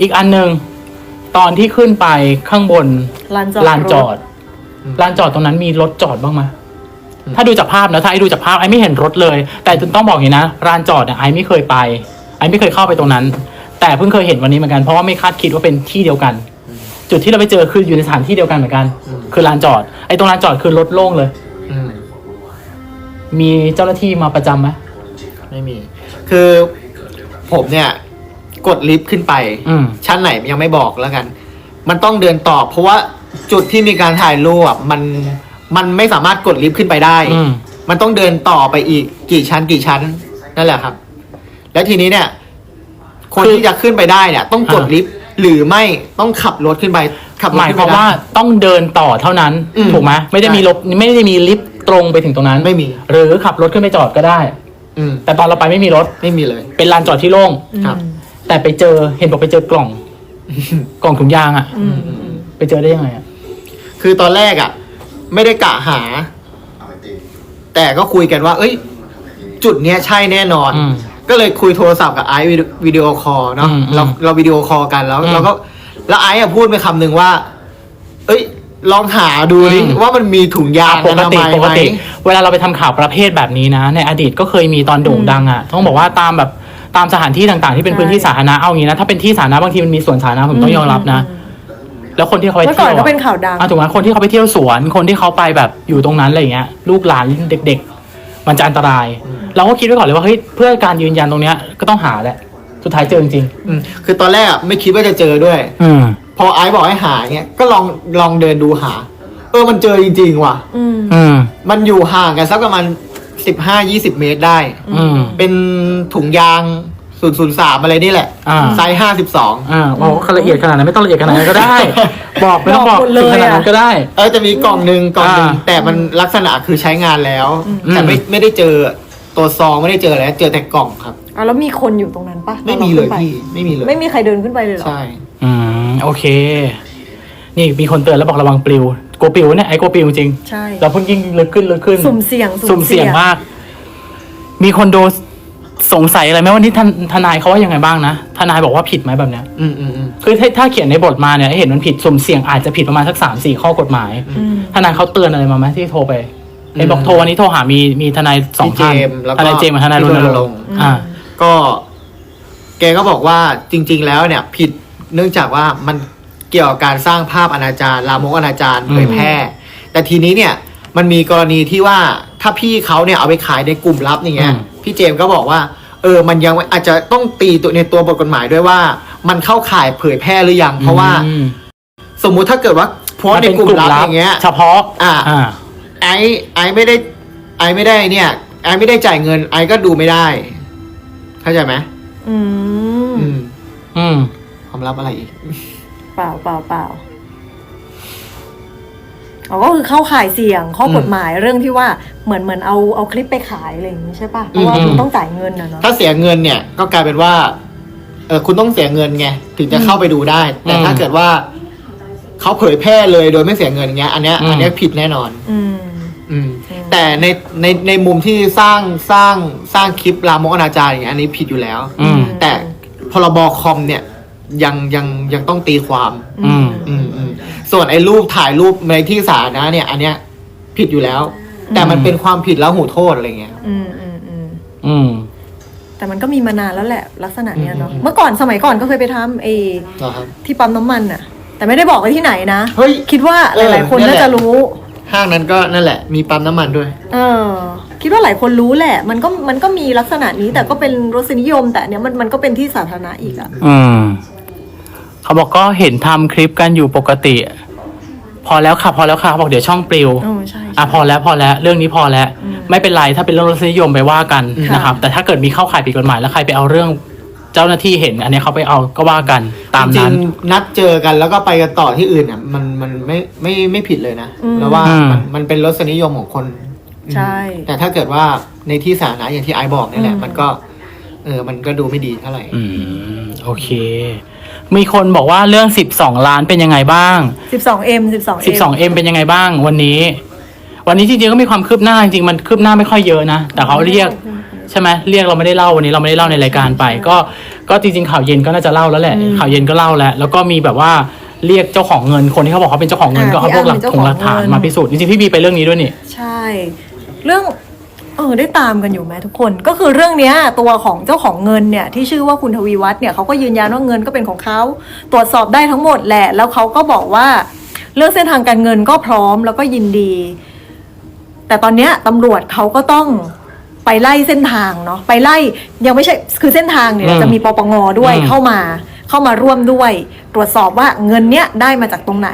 [SPEAKER 1] อีกอันหนึ่ง ตอนที่ขึ้นไปข้างบน
[SPEAKER 2] ลานจอด
[SPEAKER 1] ลานจอด
[SPEAKER 3] อืม
[SPEAKER 1] ลานจอดตรงนั้นมีรถจอดบ้างไหม
[SPEAKER 3] อืม
[SPEAKER 1] ถ้าดูจากภาพนะถ้าไอ้ดูจากภาพไอ้ไม่เห็นรถเลย แต่ต้องบอกอย่างนี้นะลานจอดอะไอ้ไม่เคยไป ไอ้ไม่เคยเข้าไปตรงนั้น แต่เพิ่งเคยเห็นวันนี้เหมือนกันเพราะว่าไม่คาดคิดว่าเป็นที่เดียวกัน จุดที่เราไปเจอคืออยู่ในสถานที่เดียวกันเหมือนกัน
[SPEAKER 3] อืม
[SPEAKER 1] คือลานจอด ไอ้ตรงลานจอดคือรถโล่งเลย
[SPEAKER 3] อืม
[SPEAKER 1] มีเจ้าหน้าที่มาประจำไหม
[SPEAKER 3] ไม่มี คือผมเนี่ย กดลิฟต์ขึ้นไป
[SPEAKER 1] อืม
[SPEAKER 3] ชั้นไหนยังไม่บอกแล้วกัน มันต้องเดินต่อ เพราะว่าจุดที่มีการถ่ายรูปอะมันมันไม่สามารถกดลิฟต์ขึ้นไปได้
[SPEAKER 1] อืม
[SPEAKER 3] มันต้องเดินต่อไปอีกกี่ชั้นกี่ชั้นนั่นแหละครับ แล้วทีนี้เนี่ย คนที่จะขึ้นไปได้เนี่ย ต้องกดลิฟต์หรือไม่ต้องขับรถขึ้นไปขับร
[SPEAKER 1] ห
[SPEAKER 3] ถ
[SPEAKER 1] มาย
[SPEAKER 3] ขึ้น
[SPEAKER 1] ค
[SPEAKER 3] ไป
[SPEAKER 1] วามว่า
[SPEAKER 3] ได้
[SPEAKER 1] ต้องเดินต่อเท่านั้น
[SPEAKER 3] อืม
[SPEAKER 1] ถูกไหมไม่ได้มี
[SPEAKER 3] ใช่
[SPEAKER 1] รถไม่ได้มีลิฟต์ตรงไปถึงตรงนั้น
[SPEAKER 3] ไม่มี
[SPEAKER 1] หรือขับรถขึ้นไปจอดก็ได้
[SPEAKER 3] อืม
[SPEAKER 1] แต่ตอนเราไปไม่มีรถ
[SPEAKER 3] ไม่มีเลย
[SPEAKER 1] เป็นลานจอดที่โล่ง
[SPEAKER 3] ครับ
[SPEAKER 1] แต่ไปเจอเห็นบอกไปเจอกล่อง กล่องถุงยางอะ
[SPEAKER 2] อืมอืมอืม
[SPEAKER 1] ไปเจอได้ยังไงอะ
[SPEAKER 3] คือตอนแรกอะ ไม่ได้กะหาแต่ก็คุยกันว่า เอ้ยจุดเนี้ยใช่แน่นอน
[SPEAKER 1] อืม
[SPEAKER 3] ก็เลยคุยโทรศัพท์กับไอซ์วิดีโอคอลเนาะ
[SPEAKER 1] อืม
[SPEAKER 3] เราเราวิดีโอคอลกันแล้ว
[SPEAKER 1] อืม
[SPEAKER 3] เราก็ แล้วไอซ์อะพูดไปคำหนึ่งว่า เอ้ย ลองหาดูดิ
[SPEAKER 1] อืม
[SPEAKER 3] ว่ามันมีถุงยาง
[SPEAKER 1] ปกติ
[SPEAKER 3] อนามัย
[SPEAKER 1] ปกติ
[SPEAKER 3] ไหม
[SPEAKER 1] เวลาเราไปทำข่าวประเภทแบบนี้นะ ในอดีตก็เคยมีตอนโด่งดังอะต้องบอกว่าตามแบบ ตามสถานที่ต่างๆ ที่เป็นพื้นที่สาธารณะเอางี้นะถ้าเป็นที่สาธารณะบางทีมันมีสวนสาธารณะผมต้องยอมรับนะ แล้วคนที่เขาไป
[SPEAKER 2] เมื่อ
[SPEAKER 1] เที่
[SPEAKER 2] ก่
[SPEAKER 1] ย
[SPEAKER 2] อน
[SPEAKER 1] ว
[SPEAKER 2] ก็
[SPEAKER 1] อะ
[SPEAKER 2] เป็นข่าวดัง
[SPEAKER 1] อะถูกไหมคนที่เขาไปเที่ยวสวนคนที่เขาไปแบบอยู่ตรงนั้นอะไรอย่างเงี้ย ลูกหลานเด็ก ๆ มันจะอันตราย เราก็คิดไว้ก่อนเลยว่าเฮ้ยเพื่อการยืนยันตรงเนี้ยก็ต้องหาแหละสุดท้ายเจอจริง
[SPEAKER 3] อืมคือตอนแรกอะไม่คิดว่าจะเจอด้วย
[SPEAKER 1] ๆอืม
[SPEAKER 3] พอไอซ์บอกให้หาเงี้ยก็ลองลองเดินดูหา เออมันเจอจริงๆว่ะ
[SPEAKER 2] อืม
[SPEAKER 1] อืม
[SPEAKER 3] มันอยู่ห่างกันสักประมาณ สิบห้ายี่สิบเมตรได้
[SPEAKER 1] อืม
[SPEAKER 3] เป็นถุงยางศูนย์ศูนย์สามอะไรนี่แหละ
[SPEAKER 1] อ่า
[SPEAKER 3] ไซส์ห้าสิบสอง
[SPEAKER 1] อ่าโอ้ละเอียดขนาดนั้นไม่ต้องละเอียดขนาดนั้นก็ได้ บอกไม่ต้องบอก
[SPEAKER 2] บอกหมดเลย
[SPEAKER 1] ถึงขนาดนั้น
[SPEAKER 2] อะ
[SPEAKER 1] ก็ได้
[SPEAKER 3] เออจะมีกล่องหนึ่งกล่องหนึ่ง
[SPEAKER 1] อ่า
[SPEAKER 3] แต่มันลักษณะคือใช้งานแล้ว
[SPEAKER 1] อืม
[SPEAKER 3] แต่ไม่ไม่ได้เจอตัวซองไม่ได้เจออะไรเจอแต่กล่องครับ
[SPEAKER 2] อะแล้วมีคนอยู่ตรงนั้นปะ
[SPEAKER 3] ไม่มีเลยพี่ไม่มีเลย
[SPEAKER 2] ไม่มีใครเดินขึ้นไปเลยเหรอ
[SPEAKER 3] ใช่
[SPEAKER 1] อืม โอเค นี่มีคนเตือนแล้วบอกระวังปลิวโกลัวปลิวเนี่ยไอ้โกลัวปลิวจริง
[SPEAKER 2] ใช่
[SPEAKER 1] เราเพิ่งยิ่งลึกขึ้นลึกขึ้น
[SPEAKER 2] สุ่มเสี่ยง
[SPEAKER 1] สุ่มเสี่ยงมาก มีคนโดนสงสัยอะไรไหมว่านี่ทนทนายเขาว่ายังไงบ้างนะทนายบอกว่าผิดไหมแบบเนี้ย
[SPEAKER 3] อืมอืมอืม
[SPEAKER 1] คือถ้าถ้าเขียนในบทมาเนี่ยให้เห็นมันผิดสุ่มเสี่ยงอาจจะผิดประมาณสักสามสี่ข้อกฎหมาย
[SPEAKER 2] อืม
[SPEAKER 1] ทนายเขาเตือนอะไรมาไหมที่โทรไปเห็นบอกโทรวันนี้โทรหามีมีทนายสอง
[SPEAKER 3] พี่เจ
[SPEAKER 1] ท่าน
[SPEAKER 3] มส์แล้ว
[SPEAKER 1] ท
[SPEAKER 3] ก็
[SPEAKER 1] นายเจมส์กับทนายร
[SPEAKER 3] พี่
[SPEAKER 1] ณ
[SPEAKER 3] รณ
[SPEAKER 1] ร
[SPEAKER 3] รงง
[SPEAKER 1] ค์
[SPEAKER 3] ค์
[SPEAKER 1] อ่า
[SPEAKER 3] ก็ แกก็บอกว่าจริง ๆ แล้วเนี่ย ผิดเนื่องจากว่ามัน เกี่ยวกับการสร้างภาพอนาจารลามกอนาจาร
[SPEAKER 1] อืม
[SPEAKER 3] เผยแพร่ แต่ทีนี้เนี่ยมันมีกรณีที่ว่าถ้าพี่เขาเนี่ยเอาไปขายในกลุ่มลับอย่างเงี้ย พี่เจมส์ก็บอกว่า เออมันยังอาจจะต้องตีตัวในตัวบทกฎหมายด้วยว่า มันเข้าข่ายเผยแพร่หรือยัง เพราะว่า
[SPEAKER 1] อืม
[SPEAKER 3] สมมุติถ้าเกิดว่าโพสต์ในกลุ่มลับอย่างเงี้ย
[SPEAKER 1] เฉพาะ
[SPEAKER 3] อ่า
[SPEAKER 1] อ่า
[SPEAKER 3] ไอไอไม่ได้ ไอไม่ได้เนี่ย ไอไม่ได้จ่ายเงิน ไอก็ดูไม่ได้ เข้าใจไหม
[SPEAKER 2] อืม
[SPEAKER 3] อืม
[SPEAKER 1] อืม
[SPEAKER 3] ความลับอะไรอีก
[SPEAKER 2] เปล่าเปล่าเปล่าอ๋อก็คือเข้าข่ายเสี่ยงข้อกฎหมายเรื่องที่ว่าเหมือนเหมือนเอาเอาคลิปไปขายอะไรอย่างนี้ใช่ปะเพราะว่า
[SPEAKER 1] อืม
[SPEAKER 2] คุณต้องจ่ายเงินนะเนาะ
[SPEAKER 3] ถ้าเสียเงินเนี่ยก็กลายเป็นว่าเออคุณต้องเสียเงินไงถึงจะเข้าไปดูได้ แต่
[SPEAKER 1] อืม
[SPEAKER 3] ถ้าเกิดว่าเขาเผยแพร่เลยโดยไม่เสียเงินเงี้ย อันเนี้ย
[SPEAKER 1] อืม
[SPEAKER 3] อันเนี้ยผิดแน่นอน
[SPEAKER 2] อืม
[SPEAKER 3] อืม
[SPEAKER 2] อืม
[SPEAKER 3] แต่ในในในมุมที่สร้างสร้างสร้างคลิปลามกอนาจารอย่างเงี้ยอันนี้ผิดอยู่แล้ว
[SPEAKER 1] อืม
[SPEAKER 3] แต่พรบคอมเนี่ย ยังยังยังต้องตีความ
[SPEAKER 1] อืม
[SPEAKER 3] อืมอืมส่วนไอ้รูปถ่ายรูปในที่สาธารณะเนี่ย อันเนี้ยผิดอยู่แล้ว แต่มันเป็นความผิดแล้วหูโทษอะไรเงี้ย
[SPEAKER 2] อืมอืมอืม
[SPEAKER 1] อืม
[SPEAKER 2] แต่มันก็มีมานานแล้วแหละ ลักษณะเนี้ยเนาะ
[SPEAKER 3] อืม
[SPEAKER 2] เมื่อก่อนสมัยก่อนก็เคยไปทำไอ้
[SPEAKER 3] เหรอครับ
[SPEAKER 2] ที่ปั๊มน้ำมันอะแต่ไม่ได้บอกไปที่ไหนนะ
[SPEAKER 3] เฮ้ย
[SPEAKER 2] คิดว่าห
[SPEAKER 3] เออ
[SPEAKER 2] ลาย ๆ คน
[SPEAKER 3] เนี่ย
[SPEAKER 2] น่า
[SPEAKER 3] แหละ
[SPEAKER 2] จะรู้
[SPEAKER 3] ห้างนั้นก็นั่นแหละ มีปั๊มน้ำมันด้วย
[SPEAKER 2] เออคิดว่าหลายคนรู้แหละ มันก็มันก็มีลักษณะนี้แต่ก็เป็นรสนิยม แต่อันเนี้ยมันมันก็เป็นที่สาธารณะอีกอะ
[SPEAKER 1] อืม เขาบอกก็เห็นทำคลิปกันอยู่ปกติ พอแล้วค่ะพอแล้วค่ะเขาบอกเดี๋ยวช่องปลิว
[SPEAKER 2] โอ้ใช่
[SPEAKER 1] อะพอแล้วพอแล้วเรื่องนี้พอแล้ว
[SPEAKER 2] อืม
[SPEAKER 1] ไม่เป็นไรถ้าเป็นเรื่องรสนิยมไปว่ากัน
[SPEAKER 2] ค่ะ
[SPEAKER 1] นะครับ แต่ถ้าเกิดมีเข้าข่ายผิดกฎหมายแล้วใครไปเอาเรื่องเจ้าหน้าที่เห็น อันนี้เขาไปเอาก็ว่ากันตาม
[SPEAKER 3] จริ
[SPEAKER 1] นั้
[SPEAKER 3] ง
[SPEAKER 1] น
[SPEAKER 3] ๆนัดเจอกันแล้วก็ไปกันต่อที่อื่นอะมันมันไม่ไม่ไม่ผิดเลยนะ
[SPEAKER 2] อืม
[SPEAKER 3] แล้วว่า
[SPEAKER 1] อืม
[SPEAKER 3] มันมันเป็นรสนิยมของคน
[SPEAKER 2] ใช่
[SPEAKER 3] แต่ถ้าเเกิดว่าในที่สาธารณะอย่างที่ไอซ์บอกนี่แหละ
[SPEAKER 2] อืม
[SPEAKER 3] มันก็ เออมันก็ดูไม่ดีเท่าไหร่
[SPEAKER 1] อืม โอเค มีคนบอกว่าเรื่องสิบสองล้านเป็นยังไงบ้าง
[SPEAKER 2] สิบสองเอ็มสิบสอง
[SPEAKER 1] สิบสองเอ็มเป็นยังไงบ้าง วันนี้ วันนี้จริงๆก็มีความคืบหน้าจริงๆมันคืบหน้าไม่ค่อยเยอะนะแต่เขาเรียกใช่ไหมเรียกเราไม่ได้เล่าวันนี้เราไม่ได้เล่าในรายการไป ก็ก็จริงๆข่าวเย็นก็น่าจะเล่าแล้วแหละ
[SPEAKER 2] อืม
[SPEAKER 1] ข่าวเย็นก็เล่าแล้ว แล้วก็มีแบบว่าเรียกเจ้าของเงินคนที่เขาบอกเขาเป็นเจ้าของเงิน
[SPEAKER 2] อ่า
[SPEAKER 1] ก็เอาพวกหลัก
[SPEAKER 2] ที่
[SPEAKER 1] ฐาน
[SPEAKER 2] อ้างเป็น
[SPEAKER 1] หลักฐาน
[SPEAKER 2] เจ้าของเงิน
[SPEAKER 1] มาพิสูจน์จริงๆพี่บีไปเรื่องนี้ด้วยนี่
[SPEAKER 2] ใช่ เรื่อง เออได้ตามกันอยู่ไหมทุกคนก็คือเรื่องเนี้ยตัวของเจ้าของเงินเนี่ยที่ชื่อว่าคุณทวีวัฒน์เนี่ยเขาก็ยืนยันว่าเงินก็เป็นของเขาตรวจสอบได้ทั้งหมดแหละ แล้วเขาก็บอกว่า เรื่องเส้นทางการเงินก็พร้อมแล้วก็ยินดี แต่ตอนเนี้ยตำรวจเขาก็ต้องไปไล่เส้นทางเนาะไปไล่ยังไม่ใช่คือเส้นทางเนี่ย
[SPEAKER 1] อืม
[SPEAKER 2] จะมีปปงด้วย
[SPEAKER 1] อืม
[SPEAKER 2] เข้ามา เข้ามาร่วมด้วย ตรวจสอบว่าเงินเนี้ยได้มาจากตรงไหน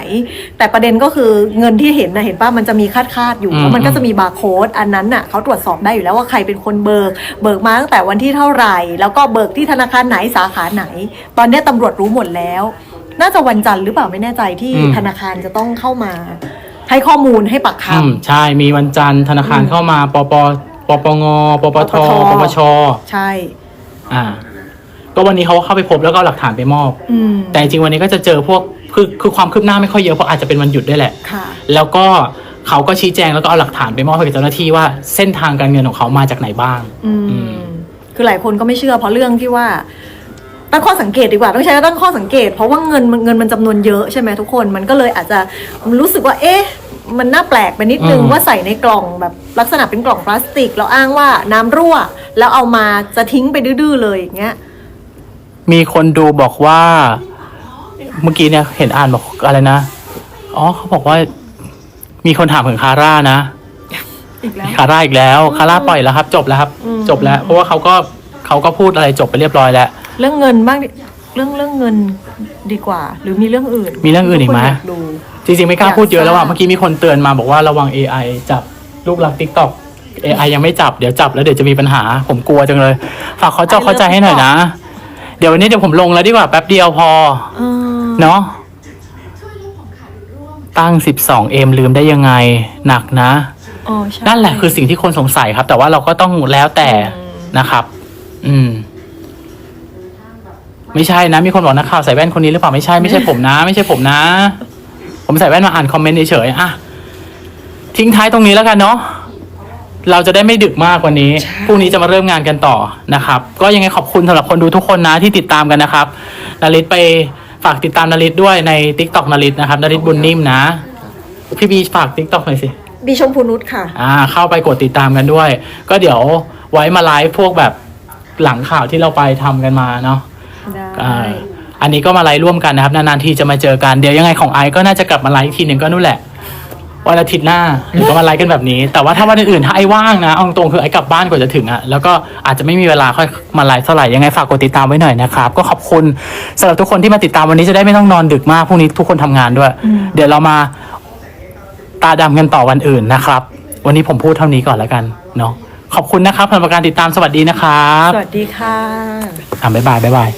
[SPEAKER 2] แต่ประเด็นก็คือเงินที่เห็นนะเห็นป่ะมันจะมีคาดคาดๆอยู่
[SPEAKER 1] อืม
[SPEAKER 2] แล้วมันก็จะมีบาร์โค้ดอันนั้นน่ะเขาตรวจสอบได้อยู่แล้วว่าใครเป็นคนเบิก เบิกมาตั้งแต่วันที่เท่าไหร่ แล้วก็เบิกที่ธนาคารไหนสาขาไหน ตอนเนี้ยตำรวจรู้หมดแล้ว น่าจะวันจันทร์หรือเปล่าไม่แน่ใจที่
[SPEAKER 1] อืม
[SPEAKER 2] ธนาคารจะต้องเข้ามา ให้ข้อมูลให้ปากค
[SPEAKER 1] อืมใช่มีวันจันทร์ธนาคารเข้ามาปปปปงปปท
[SPEAKER 2] ปปท
[SPEAKER 1] ปปชำ
[SPEAKER 2] ใช่
[SPEAKER 1] อ่า ก็วันนี้เขาเข้าไปพบแล้วก็เอาหลักฐานไปมอบ
[SPEAKER 2] อืม
[SPEAKER 1] แต่จริงๆวันนี้ก็จะเจอพวกคือคือความคืบหน้าไม่ค่อยเยอะเพราะอาจจะเป็นวันหยุดด้วยแหละ
[SPEAKER 2] ค่ะ
[SPEAKER 1] แล้วก็เขาก็ชี้แจงแล้วก็เอาหลักฐานไปมอบให้กับเจ้าหน้าที่ว่าเส้นทางการเงินของเขามาจากไหนบ้าง
[SPEAKER 2] อืม
[SPEAKER 1] อืม
[SPEAKER 2] คือหลายคนก็ไม่เชื่อเพราะเรื่องที่ว่าตั้งข้อสังเกตดีกว่าต้องใช้ตั้งข้อสังเกต เพราะว่าเงินมันเงินมันจำนวนเยอะใช่ไหมทุกคนมันก็เลยอาจจะรู้สึกว่า เอ๊ะ มันน่าแปลกไปนิดนึง
[SPEAKER 1] อืม
[SPEAKER 2] ว่าใส่ในกล่องแบบลักษณะเป็นกล่องพลาสติก แล้วอ้างว่าน้ำรั่ว แล้วเอามาจะทิ้งไปดื้อๆเลยอย่างเงี้ย
[SPEAKER 1] มีคนดูบอกว่า เมื่อกี้เนี่ยเห็นอ่านบอกอะไรนะ อ๋อเขาบอกว่า มีคนถามถึงคาร่านะ
[SPEAKER 2] อีกแล้ว
[SPEAKER 1] คาร่าอีกแล้ว คาร่าปล่อยแล้วครับ จบแล้วครับ
[SPEAKER 2] อืม
[SPEAKER 1] จบแล้ว เพราะว่าเขาก็เขาก็พูดอะไรจบไปเรียบร้อยแล้ว
[SPEAKER 2] เรื่องเงินบ้างดิเรื่องเรื่องเงินดีกว่า หรือมีเรื่องอื่น
[SPEAKER 1] มีเรื่องอื่นอีกไหม
[SPEAKER 2] ทุคยาดู
[SPEAKER 1] จริงๆไม่กล้าพูดเยอะแล้วอะ
[SPEAKER 2] อยากทราบ
[SPEAKER 1] เมื่อกี้มีคนเตือนมาบอกว่าระวัง AI จับลูกหลักทิกตอก AI ยังไม่จับเดี๋ยวจับแล้วเดี๋ยวจะมีปัญหา ผมกลัวจังเลย ฝากเขาเจ้าเข้าใจให้หน่อยนะเดี๋ยววันนี้เดี๋ยวผมลงแล้วดีกว่าแป๊บเดียวพอ
[SPEAKER 2] เออ
[SPEAKER 1] เนาะตั้ง 12 m ลืมได้ยังไง หนักนะ
[SPEAKER 2] อ๋อใช่
[SPEAKER 1] นั่นแหละคือสิ่งที่คนสงสัยครับ แต่ว่าเราก็ต้องแล้วแต่
[SPEAKER 2] อืม
[SPEAKER 1] นะครับ อืม ไม่ใช่นะ มีคนบอกนักข่าวใส่แว่นคนนี้หรือเปล่าไม่ใช่ไม่ใช่ผมนะ ไม่ใช่ผมนะ ผมใส่แว่นมาอ่านคอมเมนต์เฉยๆอะทิ้งท้ายตรงนี้แล้วกันเนาะ เราจะได้ไม่ดึกมากกว่านี้ พรุ่งนี้จะมาเริ่มงานกันต่อนะครับ ก็ยังไงขอบคุณสำหรับคนดูทุกคนนะที่ติดตามกันนะครับนาริตไปฝากติดตามนาริตด้วยใน t ิ k t o k นาริตนะครับนาริตบุญนิ่มนะ พี่บีฝาก t ิ k t o k หน่อยสิ
[SPEAKER 2] บีชมพูนุชค่ะ
[SPEAKER 1] อ่า เข้าไปกดติดตามกันด้วย ก็เดี๋ยวไว้มาไลฟ์พวกแบบหลังข่าวที่เราไปทำกันมาเนาะ
[SPEAKER 2] ได้
[SPEAKER 1] อ่าอันนี้ก็มาไลฟ์ร่วมกันนะครับ นานๆทีจะมาเจอกัน เดี๋ยวยังไงของไอซ์ก็น่าจะกลับมาไลฟ์อีกทีหนึ่งก็นู่นแหละ วันอาทิตย์หน้าเดี๋ยวก็มาไลฟ์กันแบบนี้ แต่ว่าถ้าวันอื่นๆถ้าไอว่างนะเอาตรงๆคือไอกลับบ้านกว่าจะถึงอะแล้วก็อาจจะไม่มีเวลาค่อยมาไลฟ์เท่าไหร่ยังไงฝากกดติดตามไว้หน่อยนะครับ ก็ขอบคุณสำหรับทุกคนที่มาติดตามวันนี้จะได้ไม่ต้องนอนดึกมากพรุ่งนี้ทุกคนทำงานด้วย เดี๋ยวเรามาตาดำกันต่อวันอื่นนะครับ วันนี้ผมพูดเท่านี้ก่อนแล้วกันเนาะขอบคุณนะครับสำหรับการติดตามสวัสดีนะครับ
[SPEAKER 2] สวัสดีค่ะ
[SPEAKER 1] อ่าบ๊ายบายบ๊ายบาย